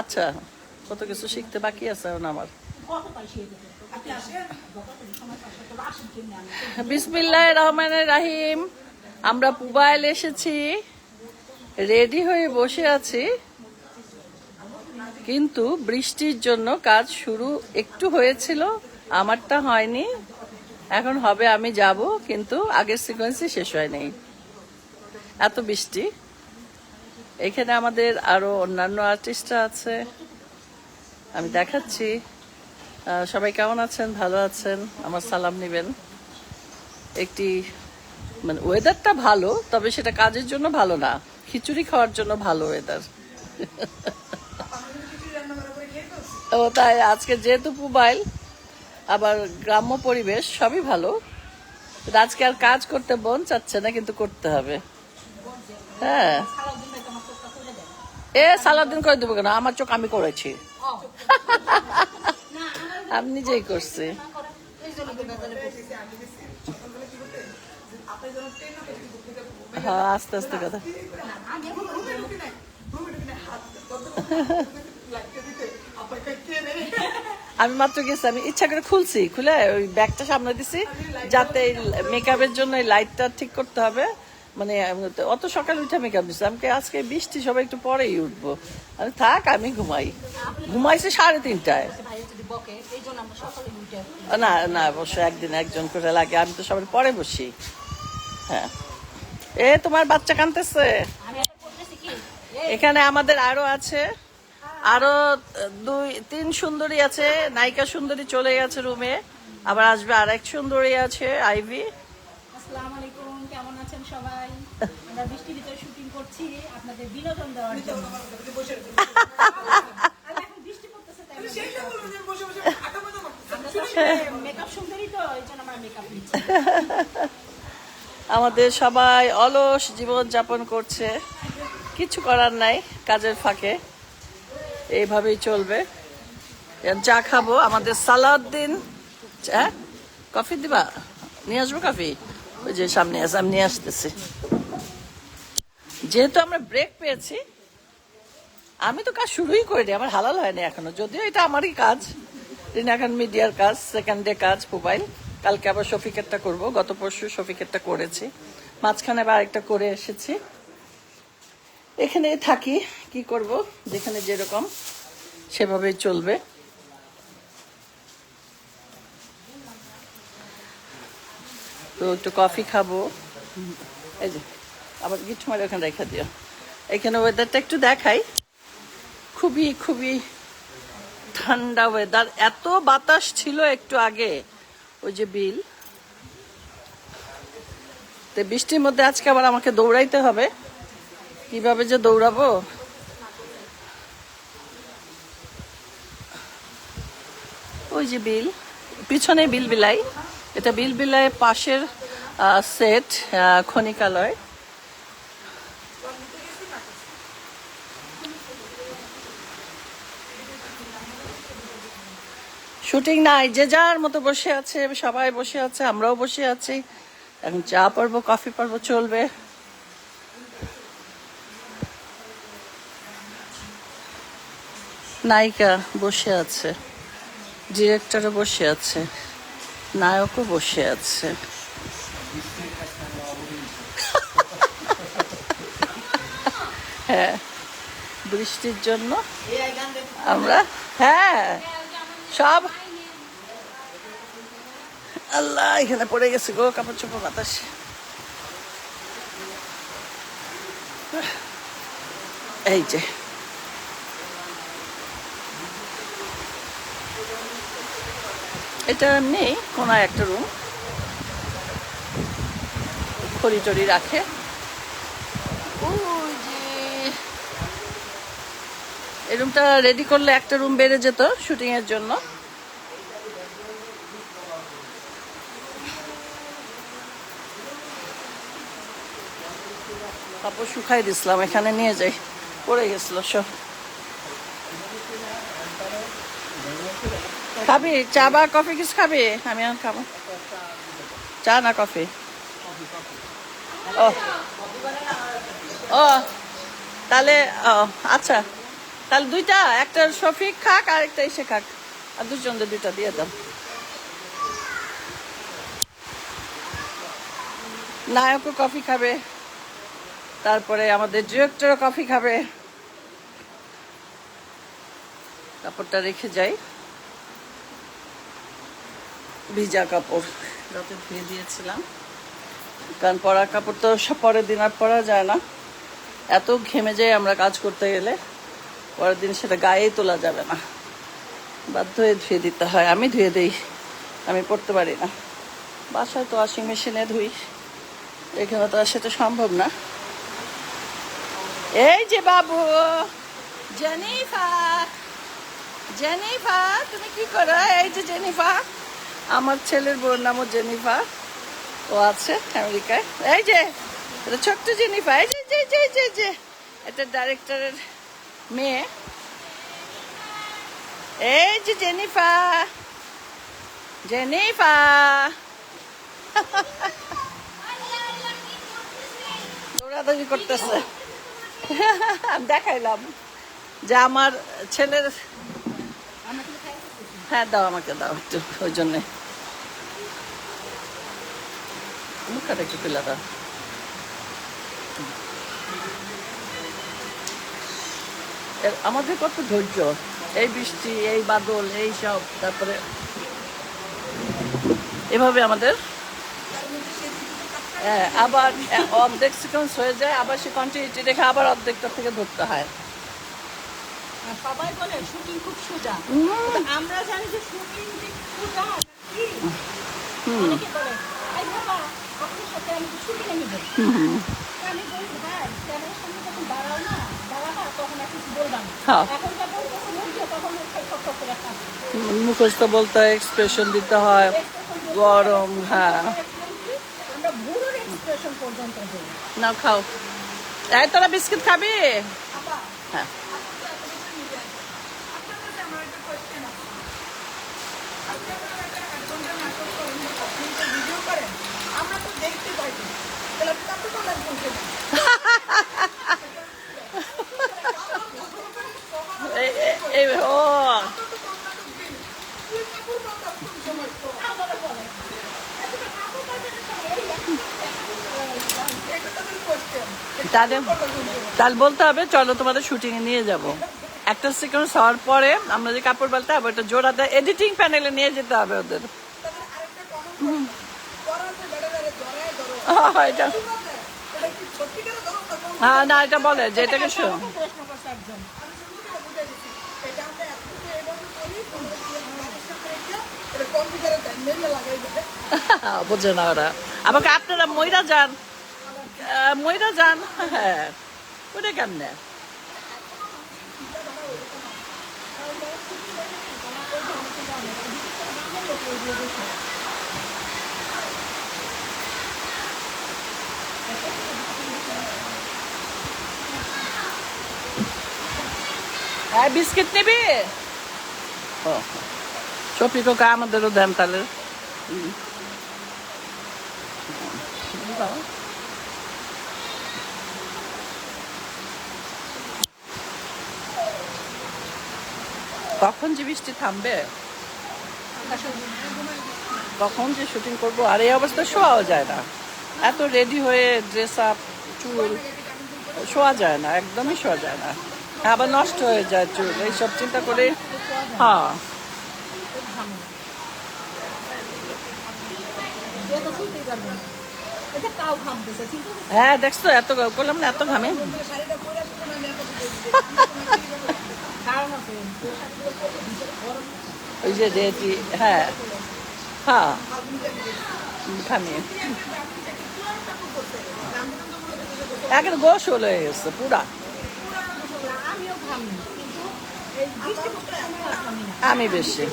আচ্ছা কত কিছু শিখতে বাকি আছে আমার। বিসমিল্লাহ রহমানের রাহিম। আমরা পুবাইল এসেছি, রেডি হয়ে বসে আছি। কিন্তু বৃষ্টির জন্য কাজ শুরু একটু হয়েছিল, আমারটা হয়নি। এখন হবে আমি যাব, কিন্তু আগের সিকোয়েন্সই শেষ হয়নি। এত বৃষ্টি। এখানে আমাদের আরও অন্যান্য আর্টিস্টরা আছে। আমি দেখাচ্ছি। সবাই কেমন আছেন? ভালো আছেন? আমার সালাম নেবেন। একটি মানে ওয়েদারটা ভালো, তবে সেটা কাজের জন্য ভালো না। খিচুড়ি খাওয়ার জন্য ভালো ওয়েদার ও, তাই আজকে যেহেতু মোবাইল আবার গ্রাম্য পরিবেশ, সবই ভালো। আজকে আর কাজ করতে মন চাচ্ছে না, কিন্তু করতে হবে। হ্যাঁ। এ সালাদিন করে দেবো কেন? আমার চোখ আমি করেছি। আমি নিজেই করছি। হ্যাঁ আস্তে আস্তে কথা। আমি মাত্র গেছি, আমি ইচ্ছা করে খুলছি। খুলে ওই ব্যাগটা সামনে দিছি, যাতে মেকআপের জন্য লাইটটা ঠিক করতে হবে। মানে অত সকালে উঠে আমি কই, আজকে বৃষ্টি সবাই একটু পরেই উঠবো। আমি থাক আমি ঘুমাই। ঘুমাইছে সাড়ে তিনটায়। না না অবশ্য একদিন একজন করে লাগে আমি তো সবার পরে বসি। হ্যাঁ। এ তোমার বাচ্চা কানতেছে এখানে আমাদের আরও আছে। আরও দুই তিন সুন্দরী আছে নায়িকা সুন্দরী চলে গেছে রুমে। আবার আসবে আর এক সুন্দরী আছে আইভি। আসসালামু আলাইকুম। কেমন আছেন সবাই। আমরা বৃষ্টির ভিতরে শুটিং করছি আপনাদের বিনোদন দেওয়ার জন্য। আমাদের সবাই অলস জীবন যাপন করছে। কিছু করার নাই কাজের ফাঁকে। এইভাবেই চলবে। চা খাব আমাদের সালাদ দিন। হ্যাঁ? কফি দিবা? নিয়ে আসব কফি? ওই যে সামনে নিয়ে আসতেছি। যেহেতু আমরা ব্রেক পেয়েছি, আমি তো কাজ শুরুই করিনি, আমার হালাল হয়নি এখনও। যদিও এটা আমারই কাজ, রিনাখান মিডিয়ার কাজ সেকেন্ড ডে কাজ মোবাইল কালকে আবার শফিকেরটা করব, গত পরশু শফিকেরটা করেছি। মাঝখানে আবার আরেকটা করে এসেছি। এখানে থাকি, কি করব? যেখানে যেরকম, সেভাবেই চলবে। তো একটু কফি খাব। এই যে, আবার কিছু মারে ওখানে রেখে দিও। এখানে ওয়েদারটা একটু দেখাই। খুবই খুবই ঠান্ডা ওয়েদার এত বাতাস ছিল একটু আগে, ওই যে বিল। তো বৃষ্টির মধ্যে আজকে আবার আমাকে দৌড়াইতে হবে। কীভাবে যে দৌড়াবো? ওই যে বিল, পিছনে বিল বিলাই। এটা বিল বিলাই পাশের সেট খনিকালয় শুটিং নাই, যে যার মতো বসে আছে, সবাই বসে আছে, আমরাও বসে আছি। এখন চা পারব, কফি পারব, চলবে। নায়িকা বসে আছে, ডিরেক্টরও বসে আছে। নায়কও বসে আছে। হ্যাঁ বৃষ্টির জন্য আমরা হ্যাঁ সব আল্লাহ, এখানে পড়ে গেছে গো, কাপড় চোপড় বাতাস। এই যে এটা এমনি কোনায় একটা রুম খড়ি টড়ি রাখে এই রুমটা রেডি করলে একটা রুম বেড়ে যেত শুটিং এর জন্য। কাপড় শুকাই দিছিলাম, এখানে নিয়ে যাই। পড়ে গেছিল সব খাবি? চা বা কফি কিছু খাবি? আমি আর খাব। চা না কফি? ও ও তাহলে ও, আচ্ছা। তাহলে দুইটা একটা শফিক খাক আর একটা এসে খাক। আর দুজনদের দুইটা দিয়ে দাও। নায়কও কফি খাবে। তারপরে আমাদের ডিরেক্টরও কফি খাবে। কাপড়টা রেখে যাই। ভিজা কাপড়। যাতে ধুয়ে দিয়েছিলাম। কারণ পরা কাপড় তো সব পরের দিন আর পরা যায় না। এত ঘেমে যায় আমরা কাজ করতে গেলে পরের দিন সেটা গায়েই তোলা যাবে না। বাধ্য হয়ে ধুয়ে দিতে হয়। আমি ধুয়ে দিই। আমি পড়তে পারি না। বাসায় তো ওয়াশিং মেশিনে ধুই। এখানে তো আর সেটা সম্ভব না। এই যে বাবু জেনিফা জেনিফা তুমি কি করো? এই যে জেনিফা আমার ছেলের বোন নামও জেনিফা ও আছে আমেরিকায়। এই যে, এটা ছোট্ট জেনিফা এই যে যে যে যে যে। এটা ডাইরেক্টরের মেয়ে। এই যে জেনিফা জেনিফা দৌড়াদৌড়ি করতেছে। দেখাইলাম যে আমার ছেলের হ্যাঁ দাও আমাকে দাও একটু ওই জন্যে। একটু দাও। আমাদের কত ধৈর্য। এই বৃষ্টি এই বাদল এই সব তারপরে এভাবে আমাদের হ্যাঁ, আবার অর্ধেক সিকোয়েন্স হয়ে যায় আবার সে কন্টিনিউটি রেখে আবার অর্ধেকটা থেকে ধরতে হয়। সবাই বলে শুটিং খুব সোজা। আমরা জানি যে শুটিং যে সোজা কি অনেকে বলে এই বাবা আপনার সাথে আমি শুটিং নিব। আমি বলি ভাই ক্যামেরার সামনে যখন দাঁড়াও না দাঁড়াবা তখন আর কিছু বলবা না। হ্যাঁ। এখন মুখে তখন মুখস্থ বলতে এক্সপ্রেশন দিতে হয় গরম হ্যাঁ। আমরা বুড়োর এক্সপ্রেশন পর্যন্ত দিই খাও। এই তোরা বিস্কিট খাবি? হ্যাঁ আমরা তো দেখতে পাই না। তাহলে আপনি কত টাকা বলছেন? এই এই- এই ও আমারও বলে। তাহলে তাহলে বলতে হবে চলো তোমাদের শুটিং এ নিয়ে যাব। একটা সিকোয়েন্স হওয়ার পরে আমরা যে কাপড় বলতে হবে ওটা জোড়াতে এডিটিং প্যানেলে নিয়ে যেতে হবে ওদের। এটা। হ্যাঁ না, এটা বলে যে করছে একজন। বোঝে না ওরা। আমাকে আপনারা ময়রা যান। ময়রা যান। হ্যাঁ। ওটা কেমনে? হ্যাঁ বিস্কিট নিবি? ও শফিককে আমাদেরও দেন তাহলে। কখন যে বৃষ্টি থামবে? কখন যে শুটিং করব? আর এই অবস্থায় শোয়াও যায় না। এত রেডি হয়ে ড্রেস আপ চুল, শোয়া যায় না, একদমই শোয়া যায় না। আবার নষ্ট হয়ে যায় চুল, এইসব চিন্তা করে হ্যাঁ। হ্যাঁ দেখছ, এত করলাম না, এত ঘামে। ওই যে রেডি হ্যাঁ। হ্যাঁ। ঘামে এখন গোসল হয়ে গেছে পুরা। আমি বেশি।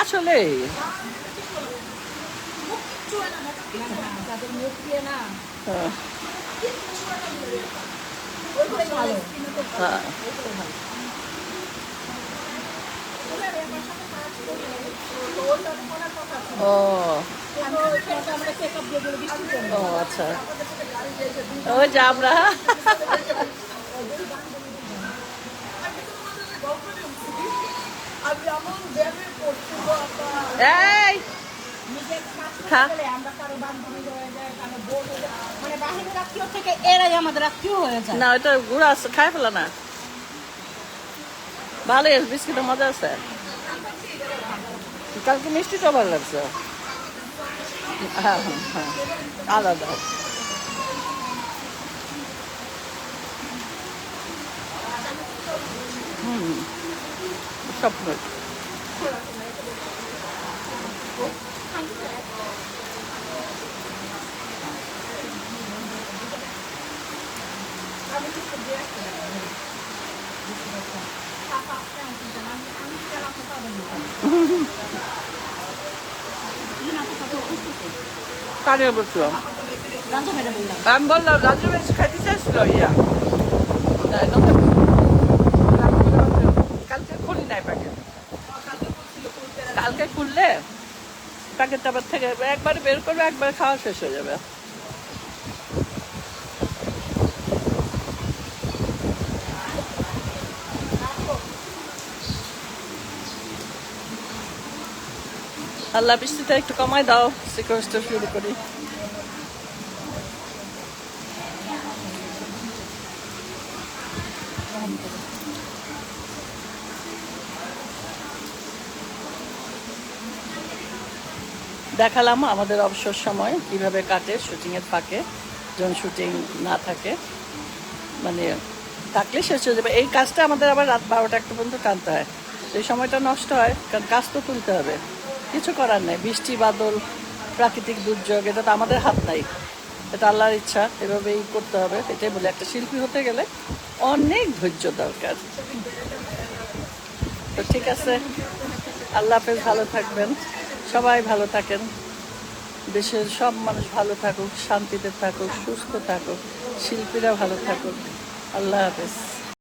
আসলে না হ্যাঁ। ও। ও আচ্ছা ওই যে আমরা এই হয়ে আমাদের আত্মীয় হয়ে না, ওইটা গুড় আছে, খাই ফেলা না। ভালো আছে, বিস্কিটের মজা আছে। কালকে মিষ্টিটা ভালো লাগছে। হ্যাঁ হ্যাঁ আলাদা। হুম, স্বপ্ন। আমি বললাম, রাজু বেশ খাইতে চাইছিল, ইয়া। কালকে নাই প্যাকেট কালকে খুললে প্যাকেটটা আবার থেকে একবার বের করবে, একবার খাওয়া শেষ হয়ে যাবে। আল্লাহ বৃষ্টিটা একটু কমাই দাও সিকোয়েন্সটা শুরু করি দেখালাম আমাদের অবসর সময় কীভাবে কাটে শুটিংয়ের ফাঁকে যখন শুটিং না থাকে। মানে থাকলে শেষ হয়ে যাবে। এই কাজটা আমাদের আবার রাত বারোটা একটা পর্যন্ত টানতে হয়। সেই সময়টা নষ্ট হয় কারণ কাজ তো তুলতে হবে। কিছু করার নেই। বৃষ্টি, বাদল, প্রাকৃতিক দুর্যোগ, এটা তো আমাদের হাত নাই। এটা আল্লাহর ইচ্ছা, এভাবেই করতে হবে। এটাই বলে, একটা শিল্পী হতে গেলে অনেক ধৈর্য দরকার। তো ঠিক আছে, আল্লাহ হাফেজ, ভালো থাকবেন। সবাই ভালো থাকেন। দেশের সব মানুষ ভালো থাকুক, শান্তিতে থাকুক, সুস্থ থাকুক, শিল্পীরা ভালো থাকুক। আল্লাহ হাফেজ।